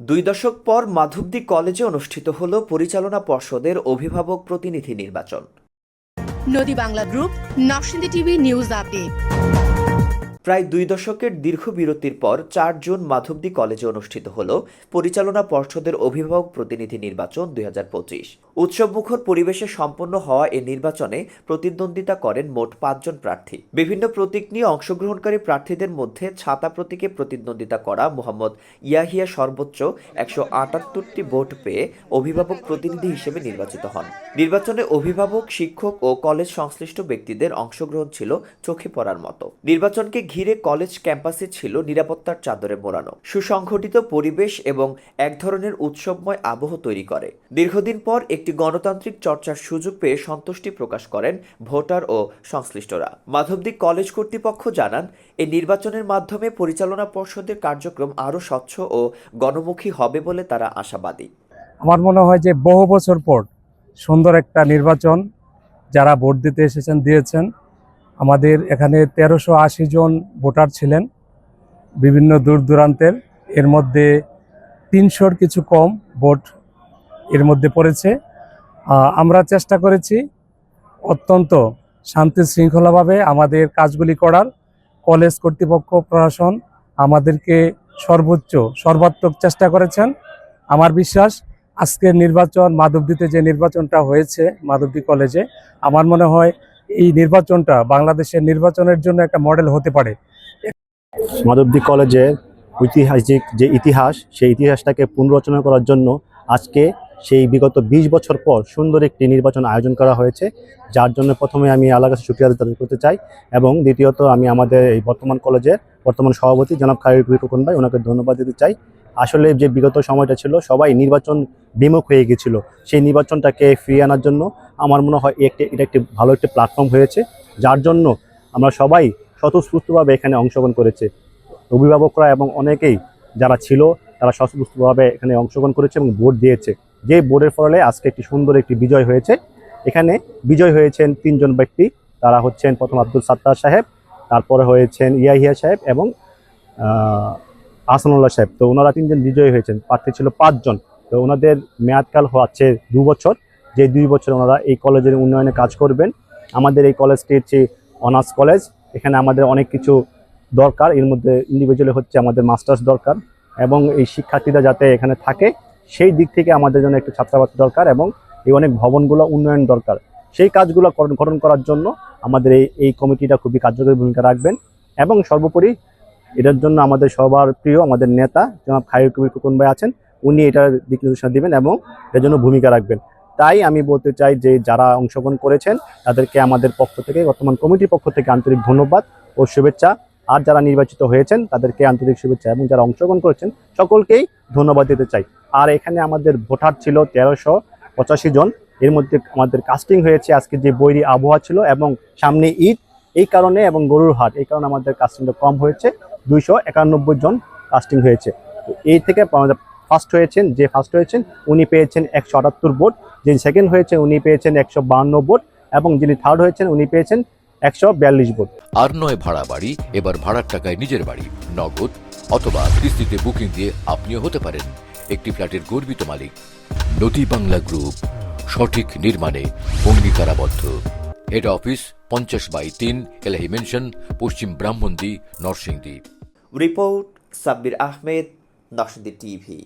দুই দশক পর মাধবদী কলেজে অনুষ্ঠিত হল পরিচালনা পর্ষদের অভিভাবক প্রতিনিধি নির্বাচন। নদী বাংলা গ্রুপ নকশিন্দি টিভি নিউজ আপডেট। প্রায় দুই দশকের দীর্ঘ বিরতির পর চার জুন মাধবদী কলেজে অনুষ্ঠিত হল পরিচালনা পর্ষদের অভিভাবক প্রতিনিধি নির্বাচন দুই উৎসবমুখর পরিবেশে সম্পন্ন হওয়া এ নির্বাচনে প্রতিদ্বন্দ্বিতা করেন মোট পাঁচজন প্রার্থী। বিভিন্ন প্রতীক নিয়ে অংশগ্রহণকারী প্রার্থীদের মধ্যে ছাতা প্রতীকে প্রতিদ্বন্দ্বিতা করা মোহাম্মদ ইয়াহিয়া সর্বোচ্চ একশো আটাত্তরটি ভোট পেয়ে অভিভাবক প্রতিনিধি হিসেবে নির্বাচিত হন। নির্বাচনে অভিভাবক, শিক্ষক ও কলেজ সংশ্লিষ্ট ব্যক্তিদের অংশগ্রহণ ছিল চোখে পড়ার মতো। নির্বাচনকে ঘিরে কলেজ ক্যাম্পাসে ছিল নিরাপত্তার চাদরে মোড়ানো। সুসংগঠিত পরিবেশ এবং এক ধরনের উৎসবময় আবহ তৈরি করে। দীর্ঘদিন পর একটি গণতান্ত্রিক চর্চার সুযোগ পেয়ে সন্তুষ্টি প্রকাশ করেন ভোটার ও সংশ্লিষ্টরা। মাধবদী কলেজ কর্তৃপক্ষ জানান, এই নির্বাচনের মাধ্যমে পরিচালনা পর্ষদের কার্যক্রম আরও স্বচ্ছ ও গণমুখী হবে বলে তারা আশাবাদী। আমার মনে হয় যে বহু বছর পর সুন্দর একটা নির্বাচন যারা ভোট দিতে এসেছেন, দিয়েছেন আমাদের এখানে তেরোশো জন ভোটার ছিলেন বিভিন্ন দূর দূরান্তের। এর মধ্যে তিনশোর কিছু কম ভোট এর মধ্যে পড়েছে। আমরা চেষ্টা করেছি অত্যন্ত শান্তি শৃঙ্খলাভাবে আমাদের কাজগুলি করার। কলেজ কর্তৃপক্ষ প্রশাসন আমাদেরকে সর্বোচ্চ, সর্বাত্মক চেষ্টা করেছেন। আমার বিশ্বাস আজকের নির্বাচন, মাধবদীতে যে নির্বাচনটা হয়েছে মাধবদী কলেজে, আমার মনে হয় এই নির্বাচনটা বাংলাদেশের নির্বাচনের জন্য একটা মডেল হতে পারে। মাধবদী কলেজের ঐতিহাসিক যে ইতিহাস, সেই ইতিহাসটাকে পুনরচনা করার জন্য আজকে সেই বিগত ২০ বছর পর সুন্দর একটি নির্বাচন আয়োজন করা হয়েছে, যার জন্য প্রথমে আমি আল্লাহ কাছে শুক্রিয়া আদায় করতে চাই এবং দ্বিতীয়ত আমি আমাদের এই বর্তমান কলেজের বর্তমান সভাপতি জনাব খায়রুল খোকন ভাই ওনাকে ধন্যবাদ দিতে চাই। আসলে যে বিগত সময়টা ছিল, সবাই নির্বাচন বিমুখ হয়ে গেছিল। সেই নির্বাচনটাকে ফিরিয়ে আনার জন্য আমার মনে হয় একটি এটা একটি ভালো একটি প্ল্যাটফর্ম হয়েছে যার জন্য আমরা সবাই স্বতঃস্ফূর্তভাবে এখানে অংশগ্রহণ করেছে। অভিভাবকরা এবং অনেকেই যারা ছিল তারা স্বতঃস্ফূর্তভাবে এখানে অংশগ্রহণ করেছে এবং ভোট দিয়েছে। যে ভোটের ফলে আজকে একটি সুন্দর একটি বিজয় হয়েছে। এখানে বিজয় হয়েছেন তিনজন ব্যক্তি তারা হচ্ছেন প্রথম আব্দুল সাত্তার সাহেব তারপরে হয়েছেন ইয়াহিয়া সাহেব এবং আহ, আহসানুল্লাহ সাহেব। তো ওনারা তিনজন বিজয়ী হয়েছেন। প্রার্থী ছিল পাঁচজন। তো ওনাদের মেয়াদকাল হচ্ছে দু বছর। যে দুই বছর ওনারা এই কলেজের উন্নয়নে কাজ করবেন। আমাদের এই কলেজটি হচ্ছে অনার্স কলেজ। এখানে আমাদের অনেক কিছু দরকার। এর মধ্যে ইন্ডিভিজুয়ালি হচ্ছে আমাদের মাস্টার্স দরকার এবং এই শিক্ষার্থীরা যাতে এখানে থাকে, সেই দিক থেকে আমাদের জন্য একটু ছাত্রাবাস দরকার এবং এই অনেক ভবনগুলো উন্নয়ন দরকার। সেই কাজগুলো গঠন করার জন্য আমাদের এই এই কমিটিটা খুবই কার্যকরী ভূমিকা রাখবেন এবং সর্বোপরি এটার জন্য আমাদের সবার প্রিয় আমাদের নেতা জনাব খায়ুর কবির কুকুন ভাই আছেন। উনি এটার দিক নির্দেশনা দিবেন এবং এর জন্য ভূমিকা রাখবেন। তাই আমি বলতে চাই যে যারা অংশগ্রহণ করেছেন, তাদেরকে আমাদের পক্ষ থেকে, বর্তমান কমিটির পক্ষ থেকে আন্তরিক ধন্যবাদ ও শুভেচ্ছা। আর যারা নির্বাচিত হয়েছেন, তাদেরকে আন্তরিক শুভেচ্ছা এবং যারা অংশগ্রহণ করেছেন, সকলকেই ধন্যবাদ দিতে চাই। আর এখানে আমাদের ভোটার ছিল তেরোশো পঁচাশি জন। এর মধ্যে আমাদের কাস্টিং হয়েছে আজকে যে বৈরি আবহাওয়া ছিল এবং সামনে ঈদ, এই কারণে এবং গরুর হাট, এই কারণে আমাদের কাস্টিংটা কম হয়েছে। দুইশো একানব্বই জন কাস্টিং হয়েছে। তো এই থেকে ফার্স্ট হয়েছেন যে ফার্স্ট হয়েছেন উনি পেয়েছেন একশো আটাত্তর ভোট যিনি সেকেন্ড হয়েছেন উনি পেয়েছেন একশো বাহান্ন ভোট এবং যিনি থার্ড হয়েছেন উনি পেয়েছেন একশো বিয়াল্লিশ ভোট। আর নয় ভাড়া বাড়ি এবার ভাড়ার টাকায় নিজের বাড়ি নগদ অথবা কিস্তিতে বুকিং দিয়ে আপনিও হতে পারেন একটি ফ্ল্যাটের গর্বিত মালিক। নদী বাংলা গ্রুপ সঠিক নির্মাণে অঙ্গীকারাবদ্ধ। হেড অফিস পঞ্চাশ বাই তিন এলাহি মেনশন পশ্চিম ব্রাহ্মণদী নরসিংদী। রিপোর্ট সাব্বির আহমেদ নকশাদি টিভি